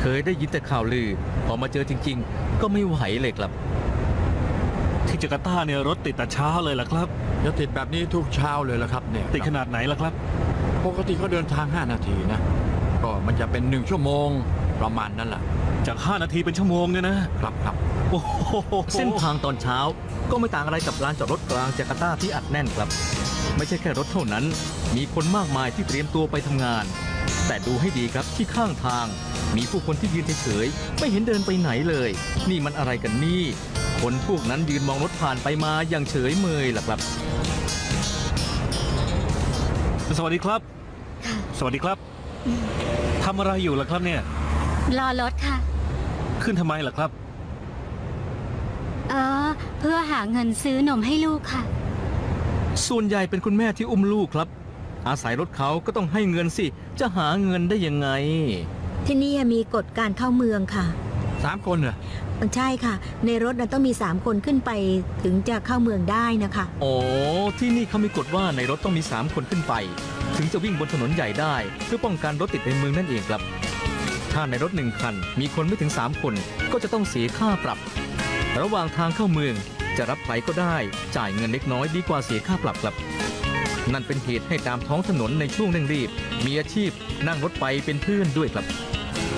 เคยได้ยินแต่ข่าวลือ พอมาเจอจริง ๆ ก็ไม่ไหวเลยครับ ที่จาการ์ตาเนี่ยรถติดแต่เช้าเลยล่ะครับ จะติดแบบนี้ทุกเช้าเลยละครับเนี่ยติดขนาดไหนล่ะครับ ปกติก็เดินทาง 5 นาทีนะ ก็มันจะเป็นหนึ่งชั่วโมงประมาณนั้นแหละจาก 5 นาทีเป็นชั่วโมงเนี่ยนะครับครับ โอ้โหเส้นทางตอนเช้าก็ไม่ต่างอะไรกับลานจอดรถกลางจาการ์ตาที่อัดแน่นครับ ไม่ใช่แค่รถเท่านั้น มีคนมากมายที่เตรียมตัวไปทำงาน แต่ดูให้ดีครับที่ข้างทาง มีผู้คนที่ยืนเฉยๆไม่เห็นเดินไปไหนเลย นี่มันอะไรกันนี่ คนพวกนั้นยืนมองรถผ่านไปมาอย่างเฉยเมยล่ะครับ สวัสดีครับ สวัสดีครับทำอะไรอยู่ล่ะครับเนี่ย รอรถค่ะ ขึ้นทำไมล่ะครับ เออ เพื่อหาเงินซื้อนมให้ลูกค่ะ ส่วนใหญ่เป็นคุณแม่ที่อุ้มลูกครับ อาศัยรถเขาก็ต้องให้เงินสิ จะหาเงินได้ยังไง ที่นี่มีกฎการเข้าเมืองค่ะ สามคนเหรอ ใช่ค่ะ ในรถนะต้องมี 3 คนขึ้นไปถึงจะเข้าเมืองได้นะคะ อ๋อ ที่นี่เขามีกฎว่าในรถต้องมี 3 คนขึ้นไป ถึงจะวิ่งบนถนนใหญ่ได้ เพื่อป้องกันรถติดในเมืองนั่นเองครับ ถ้าในรถหนึ่งคันมีคนไม่ถึง 3 คนก็จะต้องเสียค่าปรับ ระหว่างทางเข้าเมืองจะรับใครก็ได้ จ่ายเงินเล็กน้อยดีกว่าเสียค่าปรับครับ นั่นเป็นเหตุให้ตามท้องถนนในช่วงเร่งรีบ มีอาชีพนั่งรถไปเป็นเพื่อนด้วยครับ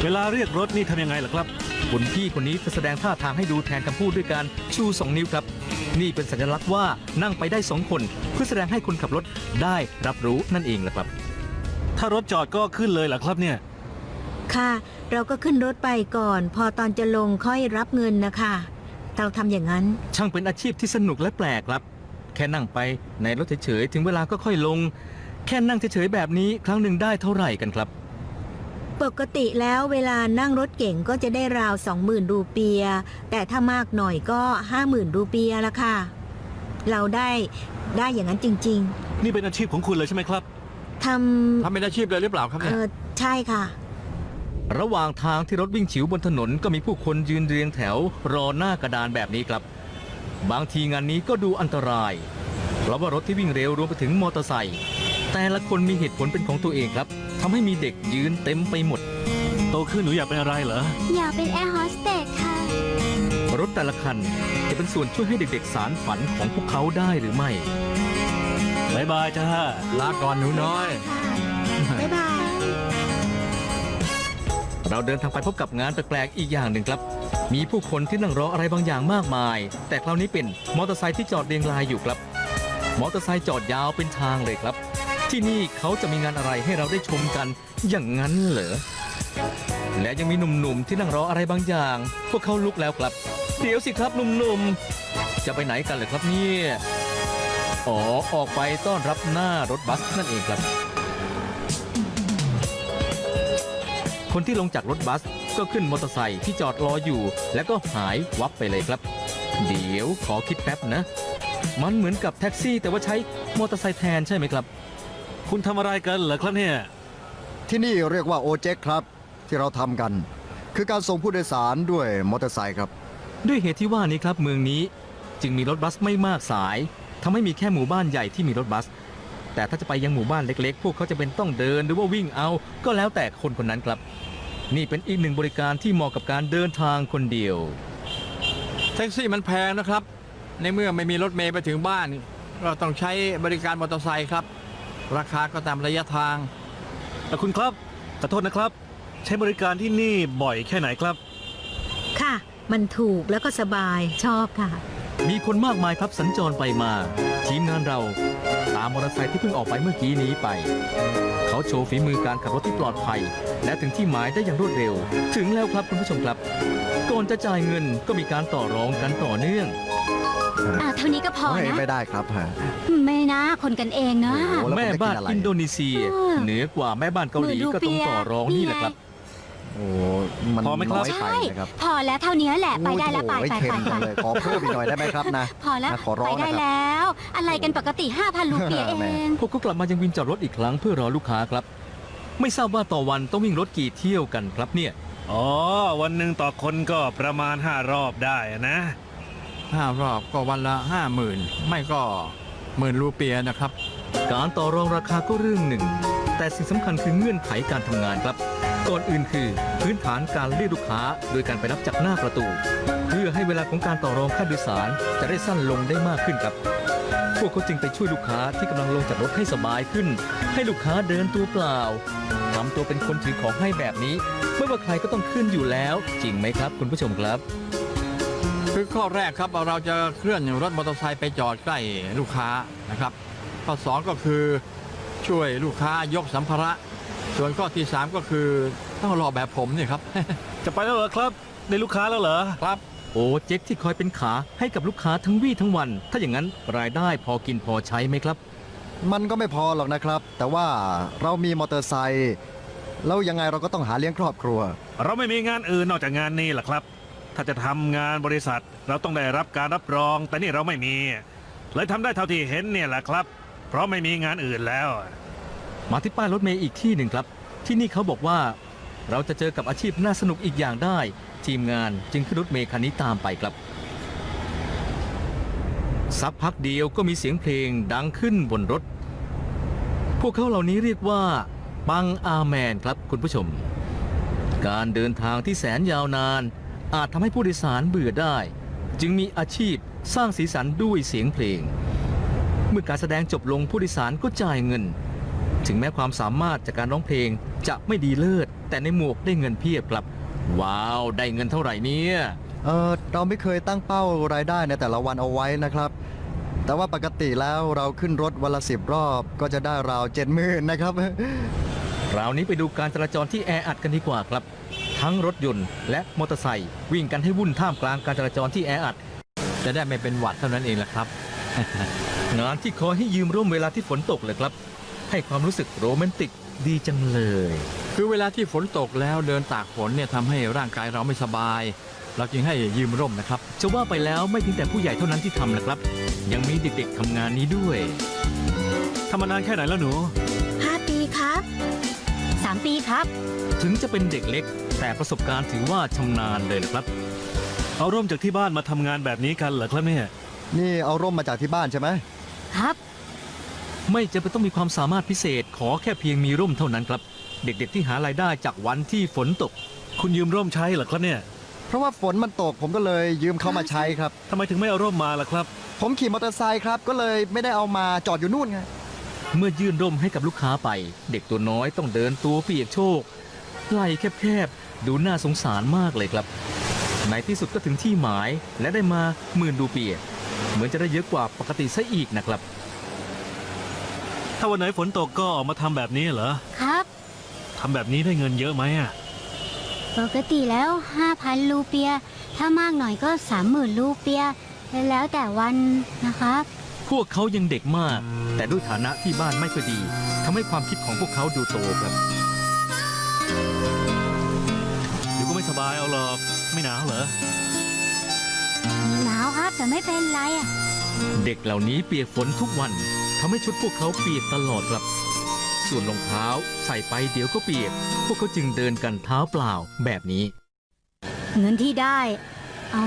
เวลาเรียกรถนี่ทำยังไงล่ะครับ คุณพี่คนนี้จะแสดงท่าทางให้ดูแทนคำพูดด้วยการชู2นิ้วครับ นี่เป็นสัญลักษณ์ว่านั่งไปได้2คน เพื่อแสดงให้คนขับรถได้รับรู้นั่นเองแหละครับ ถ้ารถจอดก็ขึ้นเลยล่ะครับเนี่ย ค่ะ เราก็ขึ้นรถไปก่อน พอตอนจะลงค่อยรับเงินนะคะ เราทำอย่างนั้น ช่างเป็นอาชีพที่สนุกและแปลกครับ แค่นั่งไปในรถเฉยๆถึงเวลาก็ค่อยลง แค่นั่งเฉยๆแบบนี้ครั้งหนึ่งได้เท่าไหร่กันครับ ปกติแล้วเวลานั่งรถเก่งก็จะได้ราว 20,000 รูเปีย แต่ถ้ามากหน่อยก็ 50,000 รูเปียละค่ะ เราได้ได้อย่างนั้นจริง นี่เป็นอาชีพของคุณเลยใช่ไหมครับๆทำทำเป็นอาชีพเลยหรือเปล่าครับเอเนี่ยอใช่ค่ะ ระหว่างทางที่รถวิ่งฉิวบนถนนก็มีผู้คนยืนเรียงแถวรอหน้ากระดานแบบนี้ครับ บางทีงานนี้ก็ดูอันตราย เพราะว่ารถที่วิ่งเร็วรวมไปถึงมอเตอร์ไซค์แต่ละคนมีเหตุผลเป็นของตัวเองครับทำให้มีเด็กยืนเต็มไปหมด โตขึ้นหนูอยากเป็นอะไรเหรอ อยากเป็นแอร์โฮสเตสค่ะ รถแต่ละคันจะเป็นส่วนช่วยให้เด็กๆสารฝันของพวกเขาได้หรือไม่บายบายจ้า ลาก่อนหนูน้อยบ๊า เราเดินทางไปพบกับงานแปลกๆอีกอย่างหนึ่งครับ มีผู้คนที่นั่งรออะไรบางอย่างมากมาย แต่คราวนี้เป็นมอเตอร์ไซค์ที่จอดเรียงรายอยู่ครับ มอเตอร์ไซค์จอดยาวเป็นทางเลยครับ ที่นี่เขาจะมีงานอะไรให้เราได้ชมกันอย่างนั้นเหรอ และยังมีหนุ่มๆที่นั่งรออะไรบางอย่าง พวกเขาลุกแล้วครับ เดี๋ยวสิครับหนุ่มๆ จะไปไหนกันเหรอครับเนี่ย อ๋อ ออกไปต้อนรับหน้ารถบัสนั่นเองครับ คนที่ลงจากรถบัสก็ขึ้นมอเตอร์ไซค์ที่จอดรออยู่ แล้วก็หายวับไปเลยครับ เดี๋ยวขอคิดแป๊บนะ มันเหมือนกับแท็กซี่ แต่ว่าใช้มอเตอร์ไซค์แทนใช่ไหมครับ คุณทำอะไรกันเหรอครับเนี่ย ที่นี่เรียกว่าโอเจ็กครับที่เราทำกัน คือการส่งผู้โดยสารด้วยมอเตอร์ไซค์ครับ ด้วยเหตุที่ว่านี้ครับเมืองนี้ จึงมีรถบัสไม่มากสายทำให้มีแค่หมู่บ้านใหญ่ที่มีรถบัส แต่ถ้าจะไปยังหมู่บ้านเล็กๆ พวกเขาจะเป็นต้องเดินหรือว่าวิ่งเอา ก็แล้วแต่คนคนนั้นครับ นี่เป็นอีกหนึ่งบริการที่เหมาะกับการเดินทางคนเดียว แท็กซี่มันแพงนะครับ ในเมื่อไม่มีรถเมย์ไปถึงบ้าน เราต้องใช้บริการมอเตอร์ไซค์ครับ ราคาก็ตามระยะทาง แต่คุณครับขอโทษนะครับ ใช้บริการที่นี่บ่อยแค่ไหนครับ ค่ะ มันถูกแล้วก็สบายชอบค่ะ มีคนมากมายครับสัญจรไปมา ทีมงานเราตามมอเตอร์ไซค์ที่เพิ่งออกไปเมื่อกี้นี้ไป เขาโชว์ฝีมือการขับรถที่ปลอดภัย และถึงที่หมายได้อย่างรวดเร็ว ถึงแล้วครับคุณผู้ชมครับ ก่อนจะจ่ายเงินก็มีการต่อรองกันต่อเนื่อง อ่าเท่านี้ก็พอไม่นะไม่ได้ครับฮะ ไม่นะ คนกันเองเนอะโอ้โหแล้วแม่ผมจะบ้านกินอะไรอินโดนีเซีย เออ เหนือกว่าแม่บ้านเกาหลีหมื่นรูก็ต้องเปียต่อรองนี่แหละครับ โอ้มันพอไหมครับ น้อยไปใช่ นะครับพอแล้วเท่านี้แหละไปได้แล้วไปโอ้ยไปเค็ไปมไปจังเลยขอเพิ่มอีกหน่อยได้ไหมครับนะ พอแล้วนะขอร้ไปองได้นะครับแล้ว อะไรกันปกติ 5,000รูเปียเอแหม่งพวกเขากลับมายังวินจอดรถอีกครั้งเพื่อรอลูกค้าครับ ไม่ทราบว่าต่อวันต้องวิ่งรถกี่เที่ยวกันครับเนี่ยอ๋อ วันหนึ่งต่อคนก็ประมาณ 5 รอบได้นะ ห้ารอบก็วันละห้าหมื่นไม่ก็หมื่นรูเปียนะครับ การต่อรองราคาก็เรื่องหนึ่ง แต่สิ่งสำคัญคือเงื่อนไขการทำงานครับ ก่อนอื่นคือ พื้นฐานการเรียกลูกค้า โดยการไปรับจากหน้าประตู เพื่อให้เวลาของการต่อรองค่าโดยสารจะได้สั้นลงได้มากขึ้นครับ พวกเขาจึงไปช่วยลูกค้าที่กำลังลงจากรถให้สบายขึ้น ให้ลูกค้าเดินตัวเปล่าทำตัวเป็นคนถือของให้แบบนี้ ไม่ว่าใครก็ต้องขึ้นอยู่แล้ว จริงไหมครับ คุณผู้ชมครับคือข้อแรกครับเราจะเคลื่อนรถมอเตอร์ไซค์ไปจอดใกล้ลูกค้านะครับ ข้อ 2 ก็คือช่วยลูกค้ายกสัมภาระ ส่วนข้อที่ 3 ก็คือต้องรอแบบผมเนี่ยครับ จะไปแล้วเหรอครับ ได้ลูกค้าแล้วเหรอ ครับ โอ้เจ๊กที่คอยเป็นขาให้กับลูกค้าทั้งวี่ทั้งวัน ถ้าอย่างนั้นรายได้พอกินพอใช้ไหมครับ มันก็ไม่พอหรอกนะครับ แต่ว่าเรามีมอเตอร์ไซค์แล้วยังไงเราก็ต้องหาเลี้ยงครอบครัว เราไม่มีงานอื่นนอกจากงานนี้แหละครับ ถ้าจะทำงานบริษัทเราต้องได้รับการรับรอง แต่นี่เราไม่มี เลยทำได้เท่าที่เห็นเนี่ยแหละครับ เพราะไม่มีงานอื่นแล้ว มาที่ป้ายรถเมย์อีกที่หนึ่งครับ ที่นี่เขาบอกว่า เราจะเจอกับอาชีพน่าสนุกอีกอย่างได้ ทีมงานจึงขึ้นรถเมย์คันนี้ตามไปครับ สักพักเดียวก็มีเสียงเพลงดังขึ้นบนรถ พวกเขาเหล่านี้เรียกว่าปังอาแมนครับคุณผู้ชม การเดินทางที่แสนยาวนาน อาจทำให้ผู้โดยสารเบื่อได้ จึงมีอาชีพสร้างสีสันด้วยเสียงเพลง เมื่อการแสดงจบลงผู้โดยสารก็จ่ายเงิน ถึงแม้ความสามารถจากการร้องเพลงจะไม่ดีเลิศ แต่ในหมวกได้เงินเพียบครับ ว้าว ได้เงินเท่าไหร่เนี่ยเออเราไม่เคยตั้งเป้ารายได้ในแต่ละวันเอาไว้นะครับ แต่ว่าปกติแล้วเราขึ้นรถวันละสิบรอบก็จะได้ราวเจ็ดหมื่นนะครับ คราวนี้ไปดูการจราจรที่แออัดกันดีกว่าครับ ทั้งรถยนต์และมอเตอร์ไซค์วิ่งกันให้วุ่นท่ามกลางการจราจรที่แออัดจะได้ไม่เป็นหวัดเท่านั้นเองแหละครับ งานที่คอยให้ยืมร่มเวลาที่ฝนตกเลยครับ ให้ความรู้สึกโรแมนติกดีจังเลย คือเวลาที่ฝนตกแล้วเดินตากฝนเนี่ยทำให้ร่างกายเราไม่สบาย เราจึงให้ยืมร่มนะครับ จะว่าไปแล้วไม่เพียงแต่ผู้ใหญ่เท่านั้นที่ทำนะครับ ยังมีเด็กๆทำงานนี้ด้วยทำมานานแค่ไหนแล้วหนู 5 ปีครับ 3 ปีครับ ถึงจะเป็นเด็กเล็ก แต่ประสบการณ์ถือว่าชำนาญเลยนะครับ เอาร่มจากที่บ้านมาทำงานแบบนี้กันเหรอครับเนี่ย นี่เอาร่มมาจากที่บ้านใช่ไหมครับ ไม่จะเป็นต้องมีความสามารถพิเศษ ขอแค่เพียงมีร่มเท่านั้นครับ เด็กๆที่หารายได้จากวันที่ฝนตก คุณยืมร่มใช้เหรอครับเนี่ยเพราะว่าฝนมันตกผมก็เลยยืมเข้ามาใช้ครับ ทำไมถึงไม่เอาร่มมาล่ะครับ ผมขี่มอเตอร์ไซค์ครับ ก็เลยไม่ได้เอามาจอดอยู่นู่นไงเมื่อยื่นร่มให้กับลูกค้าไป เด็กตัวน้อยต้องเดินตัวเปียกโชกไหล่แคบๆ ดูน่าสงสารมากเลยครับ ในที่สุดก็ถึงที่หมายและได้มาหมื่นดูเปียกเหมือนจะได้เยอะกว่าปกติซะอีกนะครับ ถ้าวันไหนฝนตกก็ออกมาทำแบบนี้เหรอครับ ทำแบบนี้ได้เงินเยอะไหมอะปกติแล้ว 5,000รูเปีย ถ้ามากหน่อยก็ 30,000รูเปีย แล้วแต่วันนะครับ พวกเขายังเด็กมาก แต่ด้วยฐานะที่บ้านไม่ค่อยดีทำให้ความคิดของพวกเขาดูโตครับเดี๋ยวก็ไม่สบายเอาหรอก ไม่หนาวเหรอ หนาวครับแต่ไม่เป็นไรอะเด็กเหล่านี้เปียกฝนทุกวัน ทำให้ชุดพวกเขาเปียกตลอดครับ ส่วนรองเท้าใส่ไปเดี๋ยวก็เปียก พวกเขาจึงเดินกันเท้าเปล่าแบบนี้ เงินที่ได้ เอา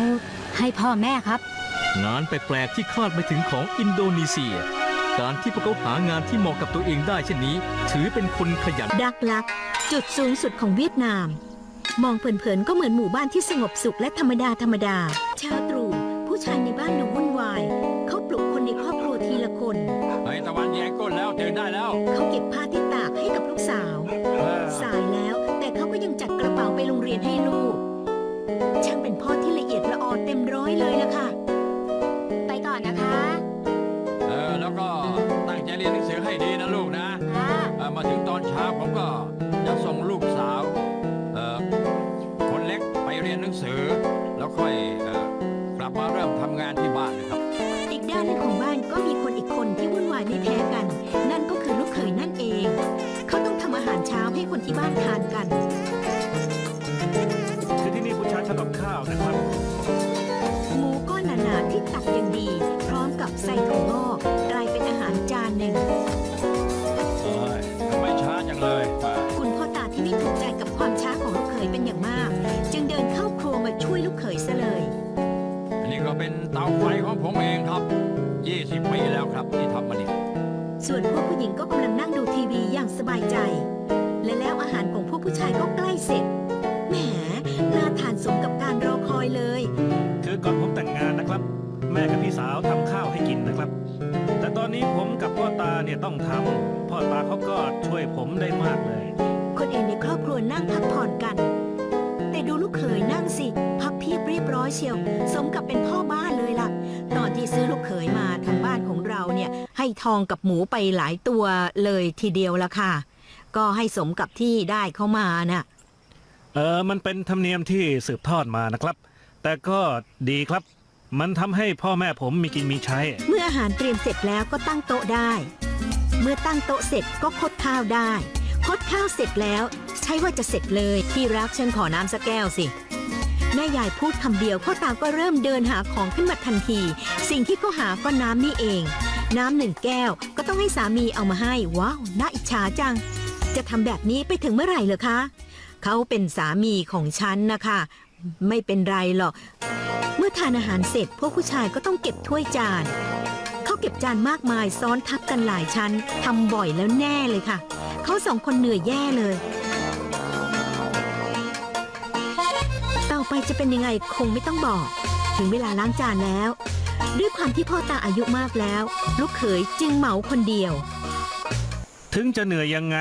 ให้พ่อแม่ครับ งานแปลกๆที่คาดไม่ถึงของอินโดนีเซีย การที่พวกเขาหางานที่เหมาะกับตัวเองได้เช่นนี้ ถือเป็นคนขยัน ดักลัก จุดสูงสุดของเวียดนาม มองเผินๆก็เหมือนหมู่บ้านที่สงบสุขและธรรมดาธรรมดาเช้า ดเต็มร้อยเลยล่ะค่ะ ส่วนพวกผู้หญิงก็กำลังนั่งดูทีวีอย่างสบายใจ และแล้วอาหารของพวกผู้ชายก็ใกล้เสร็จ แหม น่าทานสมกับการรอคอยเลย คือก่อนผมแต่งงานนะครับ แม่กับพี่สาวทำข้าวให้กินนะครับ แต่ตอนนี้ผมกับพ่อตาเนี่ยต้องทำพ่อตาเขาก็ช่วยผมได้มากเลย คนอื่นในครอบครัวนั่งพักผ่อนกัน แต่ดูลูกเขยนั่งสิ พับเพียบเรียบร้อยเชียว สมกับเป็นพ่อบ้านเลยล่ะตอน ที่ซื้อลูกเขยมาทางบ้านของเราเนี่ย ให้ทองกับหมูไปหลายตัวเลยทีเดียวละค่ะ ก็ให้สมกับที่ได้เข้ามาน่ะ เออมันเป็นธรรมเนียมที่สืบทอดมานะครับ แต่ก็ดีครับ มันทำให้พ่อแม่ผมมีกินมีใช้ เมื่ออาหารเตรียมเสร็จแล้วก็ตั้งโต๊ะได้ เมื่อตั้งโต๊ะเสร็จก็คดข้าวได้ คดข้าวเสร็จแล้ว ใช่ว่าจะเสร็จเลยที่รักฉันขอน้ำสักแก้วสิ แม่ยายพูดคำเดียวพ่อตาก็เริ่มเดินหาของขึ้นมาทันที สิ่งที่เขาหาก็น้ำนี่เอง น้ำหนึ่งแก้วก็ต้องให้สามีเอามาให้ ว้าวน่าอิจฉาจัง จะทำแบบนี้ไปถึงเมื่อไหร่เหรอคะ เขาเป็นสามีของฉันนะคะ ไม่เป็นไรหรอก เมื่อทานอาหารเสร็จพวกผู้ชายก็ต้องเก็บถ้วยจานเขาเก็บจานมากมายซ้อนทับกันหลายชั้นทำบ่อยแล้วแน่เลยค่ะ เขาสองคนเหนื่อยแย่เลยต่อไปจะเป็นยังไงคงไม่ต้องบอก ถึงเวลาล้างจานแล้ว ด้วยความที่พ่อตาอายุมากแล้ว ลูกเขยจึงเหมาคนเดียว ถึงจะเหนื่อยยังไง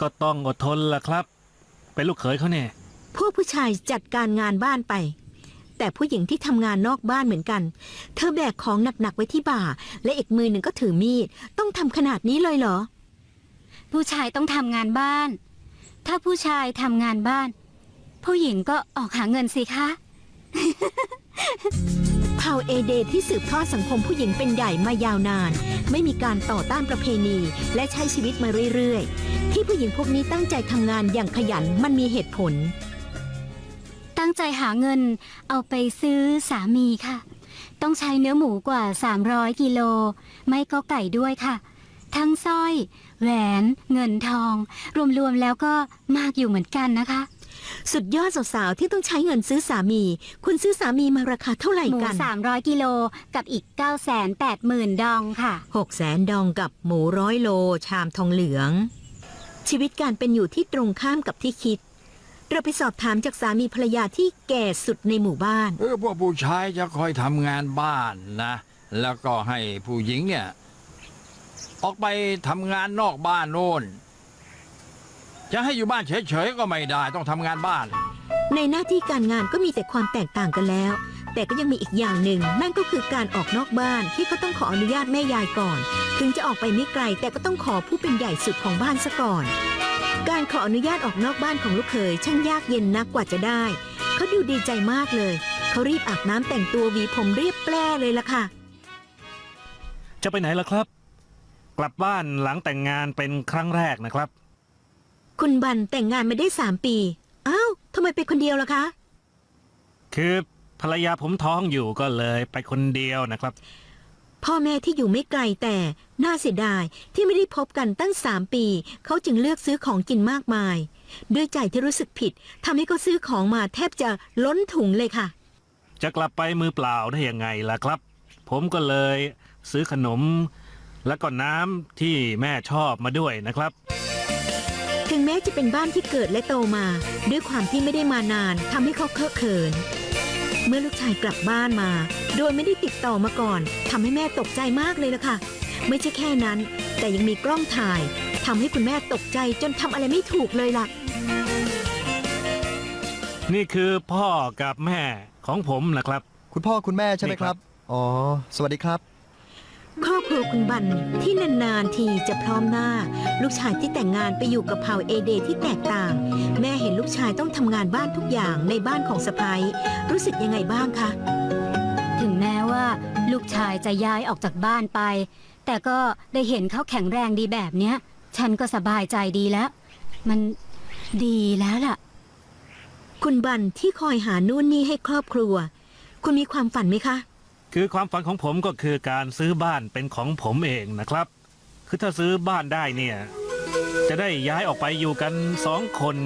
ก็ต้องอดทนล่ะครับ เป็นลูกเขยเขาเนี่ยพวกผู้ชายจัดการงานบ้านไป แต่ผู้หญิงที่ทำงานนอกบ้านเหมือนกัน เธอแบกของหนักๆไว้ที่บ่า และอีกมือหนึ่งก็ถือมีด ต้องทำขนาดนี้เลยเหรอ ผู้ชายต้องทำงานบ้าน ถ้าผู้ชายทำงานบ้าน ผู้หญิงก็ออกหาเงินสิคะ เผ่าเอเดที่สืบทอดสังคมผู้หญิงเป็นใหญ่มายาวนาน ไม่มีการต่อต้านประเพณีและใช้ชีวิตมาเรื่อยๆ ที่ผู้หญิงพวกนี้ตั้งใจทำงานอย่างขยันมันมีเหตุผล ตั้งใจหาเงินเอาไปซื้อสามีค่ะ ต้องใช้เนื้อหมูกว่า 300 กิโล ไม่ก็ไก่ด้วยค่ะ ทั้งสร้อย แหวน เงินทอง รวมๆแล้วก็มากอยู่เหมือนกันนะคะ สุดยอดสาวๆที่ต้องใช้เงินซื้อสามี คุณซื้อสามีมาราคาเท่าไหร่หมูกัน300กิโลกับอีก980,000ดองค่ะ หกแสนดองกับหมูร้อยโล ชามทองเหลือง ชีวิตการเป็นอยู่ที่ตรงข้ามกับที่คิด เราไปสอบถามจากสามีภรรยาที่แก่สุดในหมู่บ้าน เออพวกผู้ชายจะคอยทำงานบ้านนะ แล้วก็ให้ผู้หญิงเนี่ย ออกไปทำงานนอกบ้านโน่น จะให้อยู่บ้านเฉยๆก็ไม่ได้ต้องทำงานบ้าน ในหน้าที่การงานก็มีแต่ความแตกต่างกันแล้ว แต่ก็ยังมีอีกอย่างหนึ่งนั่นก็คือการออกนอกบ้านที่เขาต้องขออนุญาตแม่ยายก่อน ถึงจะออกไปไม่ไกลแต่ก็ต้องขอผู้เป็นใหญ่สุดของบ้านซะก่อน การขออนุญาตออกนอกบ้านของลูกเขยช่างยากเย็นนักกว่าจะได้ เขาดูดีใจมากเลย เขารีบอาบน้ำแต่งตัวหวีผมเรียบแปร่เลยล่ะค่ะ จะไปไหนล่ะครับ กลับบ้านหลังแต่งงานเป็นครั้งแรกนะครับ คุณบันแต่งงานมาได้สามปี อ้าวทำไมไปคนเดียวล่ะคะ คือภรรยาผมท้องอยู่ก็เลยไปคนเดียวนะครับ พ่อแม่ที่อยู่ไม่ไกลแต่น่าเสียดายที่ไม่ได้พบกันตั้งสามปี เขาจึงเลือกซื้อของกินมากมาย ด้วยใจที่รู้สึกผิดทำให้เขาซื้อของมาแทบจะล้นถุงเลยค่ะ จะกลับไปมือเปล่าได้ยังไงล่ะครับ ผมก็เลยซื้อขนม แล้วก็น้ำที่แม่ชอบมาด้วยนะครับถึงแม้จะเป็นบ้านที่เกิดและโตมา ด้วยความที่ไม่ได้มานานทำให้เขาเคอะเขิน เมื่อลูกชายกลับบ้านมา โดยไม่ได้ติดต่อมาก่อนทำให้แม่ตกใจมากเลยล่ะค่ะ ไม่ใช่แค่นั้น แต่ยังมีกล้องถ่ายทำให้คุณแม่ตกใจจนทำอะไรไม่ถูกเลยล่ะ นี่คือพ่อกับแม่ของผมนะครับ คุณพ่อคุณแม่ใช่ไหมนี่คครัรับบอ๋อ สวัสดีครับ ครอบครัวคุณบันที่นานๆทีจะพร้อมหน้า ลูกชายที่แต่งงานไปอยู่กับเผ่าเอเดที่แตกต่าง แม่เห็นลูกชายต้องทำงานบ้านทุกอย่างในบ้านของสะพ้ายรู้สึกยังไงบ้างคะ ถึงแม้ว่า ลูกชายจะย้ายออกจากบ้านไป แต่ก็ได้เห็นเขาแข็งแรงดีแบบเนี้ย ฉันก็สบายใจดีแล้ว มันดีแล้วล่ะ คุณบันที่คอยหานู่นนี่ให้ครอบครัว คุณมีความฝันไหมคะ คือความฝันของผมก็คือการซื้อบ้านเป็นของผมเองนะครับ คือถ้าซื้อบ้านได้เนี่ย จะได้ย้ายออกไปอยู่กันสองคน